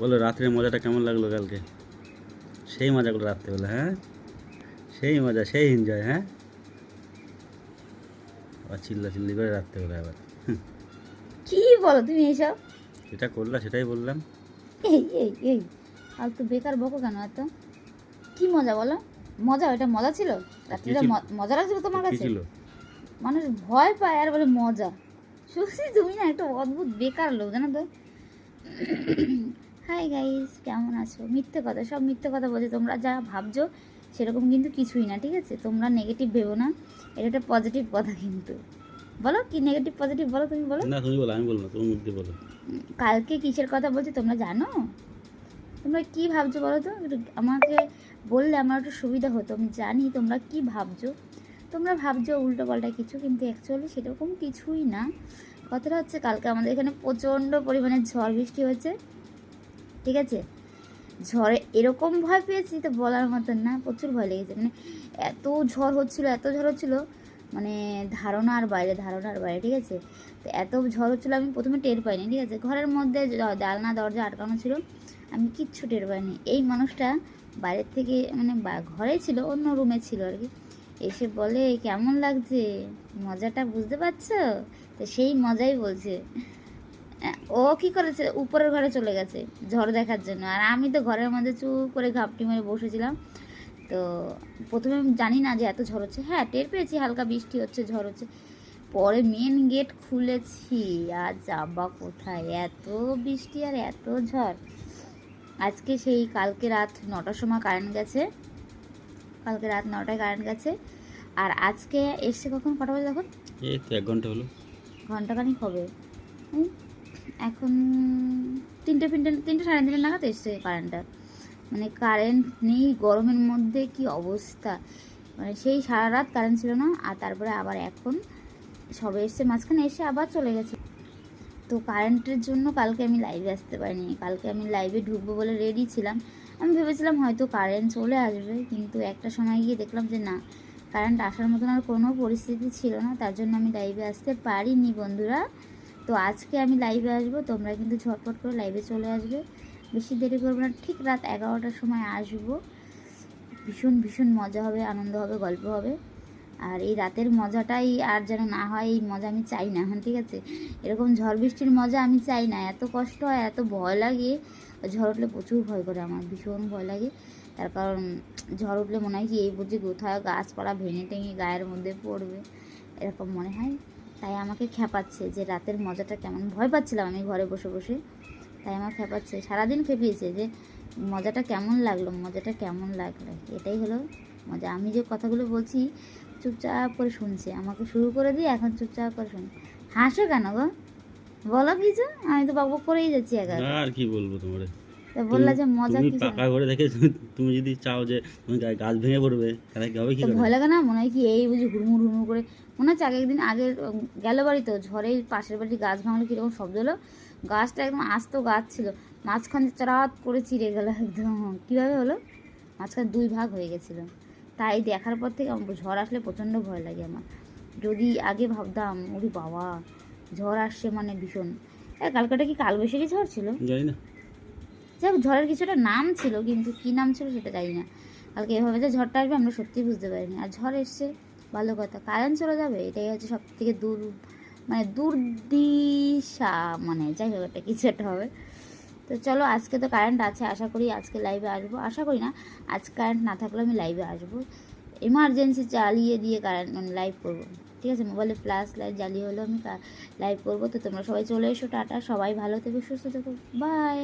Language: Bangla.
বলো রাত্রের মজাটা কেমন লাগল কালকে? সেই মজা করল রাত্রেবেলা হ্যাঁ? সেই মজা সেই এনজয় হ্যাঁ? আবার চিল্লা চিল্লি করে রাত্রেবেলা আবার। কি বলো তুমি এইসব যেটা করলা সেটাই বললাম। এই এই এই আর তো বেকার বকো কেন এত? কি মজা বলো? মজা ওটা মজা ছিল? রাত্রিটা মজা লাগছিল তোমার কাছে? মানুষ ভয় পায় আর বলে মজা। সত্যি তুমি না একটা অদ্ভুত বেকার লোক জানো তো? হাই গাইস কেমন আছো? মিথ্যে কথা সব মিথ্যে কথা বলছে। তোমরা যা ভাবছ সেরকম কিন্তু কিছুই না ঠিক আছে? তোমরা নেগেটিভ ভেবো না। এটা একটা পজিটিভ কথা কিন্তু। বলো কি নেগেটিভ পজিটিভ বলো তুমি বলো। না তুমি বলো আমি বলব তুমি মুখ বলো। কালকে কিসের কথা বলছি তোমরা জানো? তোমরা কি ভাবছ বলো তো? আমাকে বললে আমার একটু সুবিধা হতো আমি জানি তোমরা কি ভাবছ। তোমরা ভাবছ উল্টো পাল্টা কিছু কিন্তু অ্যাকচুয়ালি সেরকম কিছুই না। কথাটা হচ্ছে কালকে আমাদের এখানে প্রচণ্ড পরিমাণে ঝড় বৃষ্টি হয়েছে। ঠিক আছে? ঝড়ে এরকম ভয় পেয়েছি তো বলার মতন না, প্রচুর ভয় লেগেছে। মানে এত ঝড় হচ্ছিল, এত ঝড় হচ্ছিল মানে ধারণার বাইরে ধারণার বাইরে, ঠিক আছে? তো এত ঝড় হচ্ছিল, আমি প্রথমে টের পাইনি, ঠিক আছে? ঘরের মধ্যে জানলা, দরজা আটকানো ছিল, আমি কিচ্ছু টের পাইনি। এই মানুষটা বাইরের থেকে মানে ঘরে ছিল, অন্য রুমে ছিল আর কি। এসে বলে, কেমন লাগছে? মজাটা বুঝতে পারছ? তো সেই মজাই বলছে। ও কি করেছে? উপরের ঘরে চলে গেছে ঝড় দেখার জন্য। আর আমি তো ঘরের মধ্যে চুপ করে ঘাপটি মেরে বসেছিলাম। তো প্রথমে আমি জানি না যে এত ঝড় হচ্ছে। হ্যাঁ টের পেয়েছি হালকা বৃষ্টি হচ্ছে ঝড় হচ্ছে। পরে মেন গেট খুলেছি। আর যাবা কোথায়? এত বৃষ্টি আর এত ঝড়। আজকে সেই কালকে রাত নটার সময় কারেন্ট গেছে। কালকে রাত নটায় কারেন্ট গেছে। আর আজকে এসছে কখন? কটা বাজে তখন? এই তো এক ঘণ্টা হলো। ঘন্টাখানিক হবে। হুম, এখন তিনটে ফিনটে, তিনটে সাড়ে তিনটে নাগাদ এসছে কারেন্টটা মানে কারেন্ট নেই, গরমের মধ্যে কি অবস্থা? মানে সেই সারা রাত কারেন্ট ছিল না, আর তারপরে আবার এখন সবে এসছে, মাঝখানে এসে আবার চলে গেছে। তো কারেন্টের জন্য কালকে আমি লাইভে আসতে পারিনি। কালকে আমি লাইভে ঢুকবো বলে রেডি ছিলাম। আমি ভেবেছিলাম হয়তো কারেন্ট চলে আসবে, কিন্তু একটা সময় গিয়ে দেখলাম যে না কারেন্ট আসার মতন আর কোনো পরিস্থিতি ছিল না, তার জন্য আমি লাইভে আসতে পারিনি বন্ধুরা। তো আজকে আমি লাইভে আসব, তোমরা কিন্তু ঝটপট করে লাইভে চলে আসবে। বেশি দেরি করব না, ঠিক রাত এগারোটার সময় আসব। ভীষণ ভীষণ মজা হবে, আনন্দ হবে, গল্প হবে। আর এই রাতের মজাটাই আর যেন না হয়, এই মজা আমি চাই না হ্যাঁ ঠিক আছে? এরকম ঝড় বৃষ্টির মজা আমি চাই না, এত কষ্ট হয়, এত ভয় লাগে। ঝড় উঠলে প্রচুর ভয় করে আমার, ভীষণ ভয় লাগে। তার কারণ, ঝড় উঠলে মনে হয় কি, এই বুঝি কোথায় গাছপালা ভেঙে টেঙে গায়ের মধ্যে পড়বে, এরকম মনে হয়। তাই আমাকে খেপাচ্ছে যে রাতের মজাটা কেমন। ভয় পাচ্ছিলাম আমি ঘরে বসে বসে। তাই আমার খেপাচ্ছে। সারাদিন খেপিয়েছে যে মজাটা কেমন লাগল, মজাটা কেমন লাগল। এটাই হলো মজা। আমি যে কথাগুলো বলছি, চুপচাপ করে শুনছে। আমাকে শুরু করে দিয়ে এখন চুপচাপ করে শুনছে হাসো কেন গো? বলো কিছু। আমি তো বাবু করেই যাচ্ছি একা আর কি বলব তোমার? বললা যে মজা তুমি পাকা দেখে যদি চাও যে তুমি গাছ ভেঙে পড়বে তাহলে কি হবে কি ভয় লাগে না? মনে হয় কি এই বুঝি হুড়মুড় হুড়মুড় করে। মনে হচ্ছে আগে একদিন আগে গেল বাড়ি তো ঝড়ে পাশের বাড়ি গাছ ভাঙলো কীরকম শব্দ হলো। গাছটা একদম আস্ত গাছ ছিল। মাঝখান চড়াত করে চিড়ে গেল একদম। কীভাবে হলো? মাঝখানে দুই ভাগ হয়ে গেছিল। তাই দেখার পর থেকে ঝড় আসলে প্রচণ্ড ভয় লাগে আমার। যদি আগে ভাবতাম ওরে বাবা ঝড় আসছে মানে ভীষণ। এ, কালকাটা কি কালবৈশাখী ঝড় ছিল? জানি না। যাই হোক, ঝড়ের কিছুটা নাম ছিল, কিন্তু কী নাম ছিল সেটা জানি না। কালকে এভাবে যে ঝড়টা আসবে, আমরা সত্যিই বুঝতে পারিনি। আর ঝড় এসছে, ভালো কথা। কারেন্ট চলে যাবে, এটাই হচ্ছে সব থেকে দূর মানে দুর্দিশা মানে যাই হোক একটা কিছু একটা হবে। তো চলো, আজকে তো কারেন্ট আছে, আশা করি আজকে লাইভে আসব। আশা করি না আজ কারেন্ট না থাকলে আমি লাইভে আসব। এমার্জেন্সি চালিয়ে দিয়ে কারেন্ট মানে লাইভ করব। ঠিক আছে? মোবাইলে ফ্ল্যাশ লাইট জ্বালিয়ে হলেও আমি লাইভ করব। তো তোমরা সবাই চলে এসো, টাটা। সবাই ভালো থেকো, সুস্থ থেকো। বাই